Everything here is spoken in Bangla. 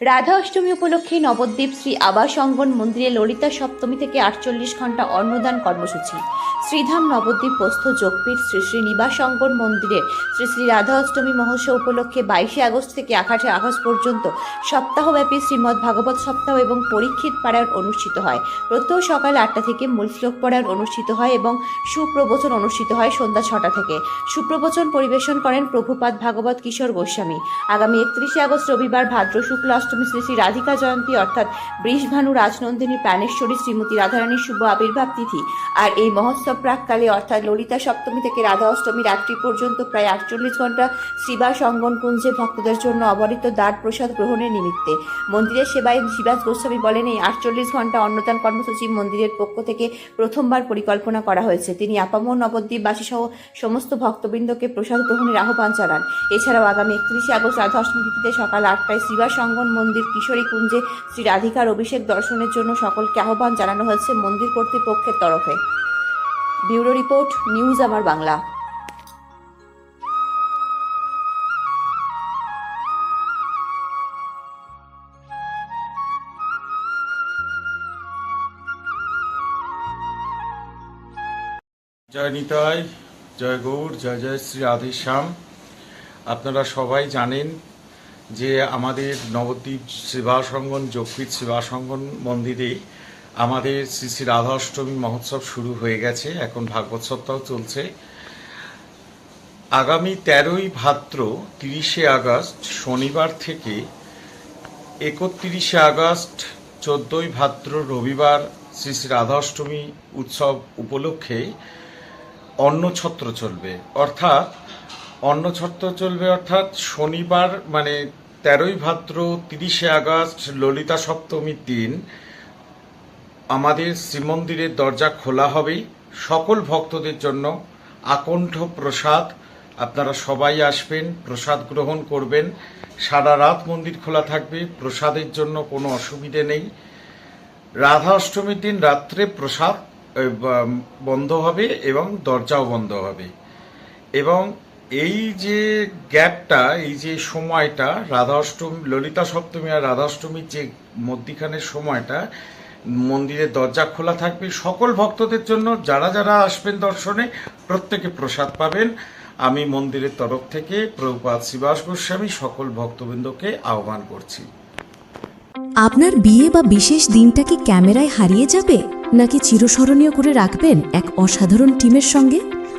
রাধা অষ্টমী উপলক্ষে নবদ্বীপ শ্রী আবাস অঙ্গন মন্দিরে ললিতা সপ্তমী থেকে আটচল্লিশ ঘণ্টা অন্নদান কর্মসূচি। শ্রীধাম নবদ্বীপ পোস্থ যোগপীঠ শ্রী শ্রী নিবাস অঙ্গন মন্দিরে শ্রী শ্রী রাধা অষ্টমী মহোৎসব উপলক্ষে বাইশে আগস্ট থেকে আঠাশে আগস্ট পর্যন্ত সপ্তাহব্যাপী শ্রীমদ্ ভাগবত সপ্তাহ এবং পরীক্ষিত পারায়ণ অনুষ্ঠিত হয়। প্রত্যহ সকাল আটটা থেকে মূল শ্লোক পারায়ণ অনুষ্ঠিত হয় এবং সুপ্রবচন অনুষ্ঠিত হয় সন্ধ্যা ছটা থেকে। সুপ্রবচন পরিবেশন করেন প্রভুপাদ ভাগবত কিশোর গোস্বামী। আগামী একত্রিশে আগস্ট রবিবার ভাদ্র শুক্ল অষ্টমী শ্রী শ্রী রাধিকা জয়ন্তী, অর্থাৎ বৃষভানু রাজনন্দিনী, প্রাণেশ্বরী শ্রীমতী রাধারানীর শুভ আবির্ভাব তিথি। আর এই মহোৎসব প্রাককালে, অর্থাৎ ললিতা সপ্তমী থেকে রাধা অষ্টমী রাত্রি পর্যন্ত প্রায় আটচল্লিশ ঘণ্টা শ্রীবাস অঙ্গন কুঞ্জে ভক্তদের জন্য অবরিত দ্বার প্রসাদ গ্রহণের নিমিত্তে। মন্দিরের সেবায় শিবাস গোস্বামী বলেন, এই আটচল্লিশ ঘণ্টা অন্নদান কর্মসূচি মন্দিরের পক্ষ থেকে প্রথমবার পরিকল্পনা করা হয়েছে। তিনি আপামর নবদ্বীপবাসী সহ সমস্ত ভক্তবৃন্দকে প্রসাদ গ্রহণের আহ্বান জানান। এছাড়াও আগামী একত্রিশে আগস্ট রাধা অষ্টমী তিথিতে সকাল আটটায় শ্রীবাস অঙ্গন মন্দির কিশোরী কুঞ্জে শ্রী রাধিকার অভিষেক দর্শনের জন্য সকলকে আহ্বান জানানো হয়েছে মন্দির কর্তৃপক্ষের তরফে। ব্যুরো রিপোর্ট, নিউজ আমার বাংলা। জয় নিতাই, জয় গৌর, জয় জয় শ্রী রাধেশ্যাম। আপনারা সবাই জানেন যে আমাদের নবদ্বীপ সেবাসঙ্গন যোগপীঠ সেবাসঙ্গন মন্দিরে আমাদের শ্রী শ্রী রাধা অষ্টমী মহোৎসব শুরু হয়ে গেছে। এখন ভাগবত সপ্তাহ চলছে। আগামী তেরোই ভাদ্র তিরিশে আগস্ট, শনিবার থেকে একত্রিশে আগস্ট, চোদ্দোই ভাদ্র রবিবার শ্রী শ্রী রাধা অষ্টমী উৎসব উপলক্ষে অন্নছত্র চলবে। অর্থাৎ অন্নছত্র চলবে অর্থাৎ শনিবার মানে তেরোই ভাদ্র তিরিশে আগস্ট, ললিতা সপ্তমীর দিন। আমাদের শ্রীমন্দিরের দরজা খোলা হবে সকল ভক্তদের জন্য আকণ্ঠ প্রসাদ। আপনারা সবাই আসবেন, প্রসাদ গ্রহণ করবেন। সারা রাত মন্দির খোলা থাকবে, প্রসাদের জন্য কোনো অসুবিধে নেই। রাধা অষ্টমীর দিন রাত্রে প্রসাদ বন্ধ হবে এবং দরজাও বন্ধ হবে। এবং এই যে গ্যাপটা, এই যে সময়টা রাধা অষ্টমী ললিতা সপ্তমী আর রাধা অষ্টমীর যে মধ্যিখানের সময়টা মন্দিরের দরজা খোলা থাকবে। সকল ভক্তদের জন্য যারা যারা আসবেন দর্শনে, প্রত্যেকে প্রসাদ পাবেন। আমি মন্দিরের তরফ থেকে প্রভুপাত শ্রীবাস গোস্বামী, সকল ভক্তবৃন্দকে আহ্বান করছি। আপনার বিয়ে বা বিশেষ দিনটা কি ক্যামেরায় হারিয়ে যাবে, নাকি চিরস্মরণীয় করে রাখবেন এক অসাধারণ টিমের সঙ্গে?